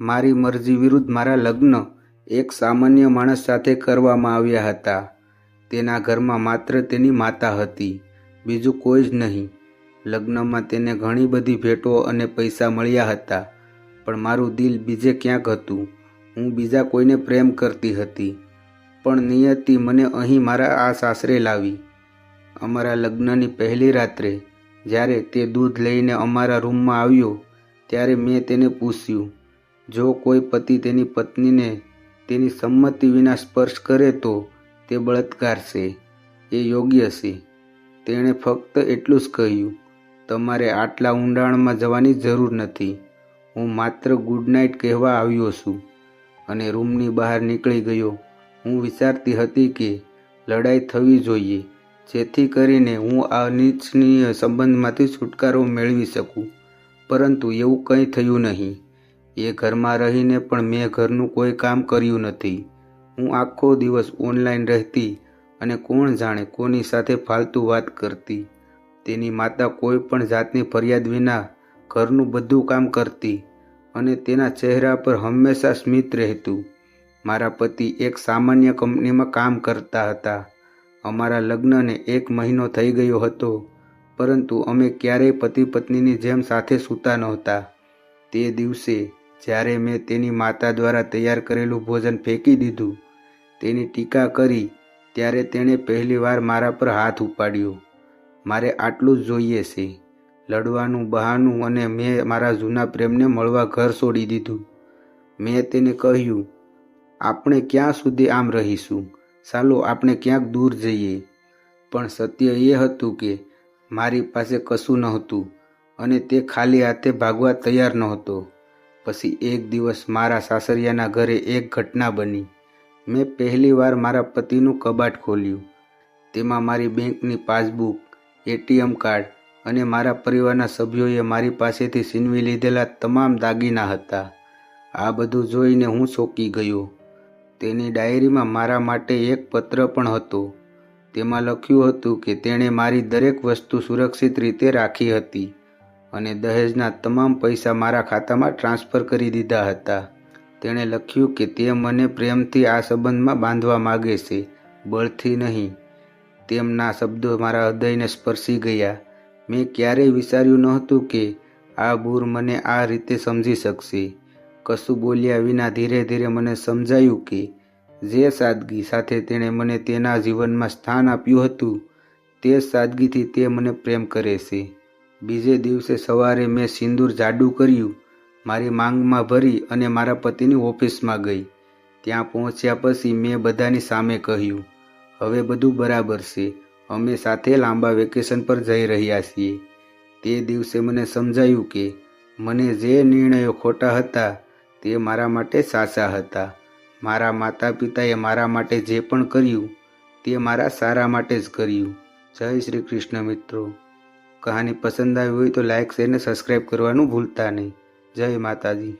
મારી મરજી વિરુદ્ધ મારા લગ્ન એક સામાન્ય માણસ સાથે કરવામાં આવ્યા હતા. તેના ઘરમાં માત્ર તેની માતા હતી, બીજું કોઈ જ નહીં. લગ્નમાં તેને ઘણી બધી ભેટો અને પૈસા મળ્યા હતા, પણ મારું દિલ બીજે ક્યાંક હતું. હું બીજા કોઈને પ્રેમ કરતી હતી, પણ નિયતિ મને અહીં મારા આ સાસરે લાવી. અમારા લગ્નની પહેલી રાત્રે જ્યારે તે દૂધ લઈને અમારા રૂમમાં આવ્યો, ત્યારે મેં તેને પૂછ્યું જો કોઈ પતિ તેની પત્નીને તેની સંમતિ વિના સ્પર્શ કરે તો તે બળાત્કાર છે. એ યોગ્ય છે. તેણે ફક્ત એટલું જ કહ્યું, તમારે આટલા ઊંડાણમાં જવાની જરૂર નથી. હું માત્ર ગુડ નાઇટ કહેવા આવ્યો છું. અને રૂમની બહાર નીકળી ગયો. હું વિચારતી હતી કે લડાઈ થવી જોઈએ, જેથી કરીને હું આ અનિચ્છનીય સંબંધમાંથી છુટકારો મેળવી શકું. પરંતુ એવું કંઈ થયું નહીં. એ ઘરમાં રહીને પણ મેં ઘરનું કોઈ કામ કર્યું નથી. હું આખો દિવસ ઓનલાઈન રહેતી અને કોણ જાણે કોની સાથે ફાલતુ વાત કરતી. તેની માતા કોઈ પણ જાતની ફરિયાદ વિના ઘરનું બધું કામ કરતી અને તેના ચહેરા પર હંમેશા સ્મિત રહેતું. મારા પતિ એક સામાન્ય કંપનીમાં કામ કરતા હતા. અમારા લગ્નને એક મહિનો થઈ ગયો હતો, પરંતુ અમે ક્યારેય પતિ પત્નીની જેમ સાથે સૂતા નહોતા. તે દિવસે જ્યારે મેં તેની માતા દ્વારા તૈયાર કરેલું ભોજન ફેંકી દીધું, તેની ટીકા કરી, ત્યારે તેણે પહેલીવાર મારા પર હાથ ઉપાડ્યો. મારે આટલું જ જોઈએ છે. લડવાનું, બહાનું અને મેં મારા જૂના પ્રેમને મળવા ઘર છોડી દીધું. મેં તેને કહ્યું, આપણે ક્યાં સુધી આમ રહીશું? ચાલો આપણે ક્યાંક દૂર જઈએ. પણ સત્ય એ હતું કે મારી પાસે કશું નહોતું અને તે ખાલી હાથે ભાગવા તૈયાર નહોતો. પછી એક દિવસ મારા સાસરિયાના ઘરે એક ઘટના બની. મેં પહેલીવાર મારા પતિનું કબાટ ખોલ્યું. તેમાં મારી બેંકની પાસબુક, એટીએમ કાર્ડ અને મારા પરિવારના સભ્યોએ મારી પાસેથી છીનવી લીધેલા તમામ દાગીના હતા. આ બધું જોઈને હું ચોંકી ગયો. તેની ડાયરીમાં મારા માટે એક પત્ર પણ હતો. તેમાં લખ્યું હતું કે તેણે મારી દરેક વસ્તુ સુરક્ષિત રીતે રાખી હતી. અને દહેજના તમામ પૈસા મારા ખાતામાં ટ્રાન્સફર કરી દીધા હતા. તેણે લખ્યું કે તે મને પ્રેમથી આ સંબંધમાં બાંધવા માગે છે. બળથી નહીં. તેમના શબ્દો મારા હૃદયને સ્પર્શી ગયા. મેં ક્યારેય વિચાર્યું નહોતું કે આ બૂર મને આ રીતે સમજી શકશે. કશું બોલ્યા વિના ધીરે ધીરે મને સમજાયું કે જે સાદગી સાથે તેણે મને તેના જીવનમાં સ્થાન આપ્યું હતું, તે સાદગીથી તે મને પ્રેમ કરે છે. બીજે દિવસે સવારે મેં સિંદૂર જાડું કર્યું, મારી માંગમાં ભરી અને મારા પતિની ઓફિસમાં ગઈ. ત્યાં પહોંચ્યા પછી મેં બધાની સામે કહ્યું, હવે બધું બરાબર છે. અમે સાથે લાંબા વેકેશન પર જઈ રહ્યા છીએ. તે દિવસે મને સમજાયું કે મને જે નિર્ણયો ખોટા હતા તે મારા માટે સાચા હતા. મારા માતા પિતાએ મારા માટે જે પણ કર્યું તે મારા સારા માટે જ કર્યું. જય શ્રી કૃષ્ણ મિત્રો. કહાની પસંદ આવી હોય તો લાઈક શેર ને સબસ્ક્રાઈબ કરવાનું ભૂલતા નહીં. જય માતાજી.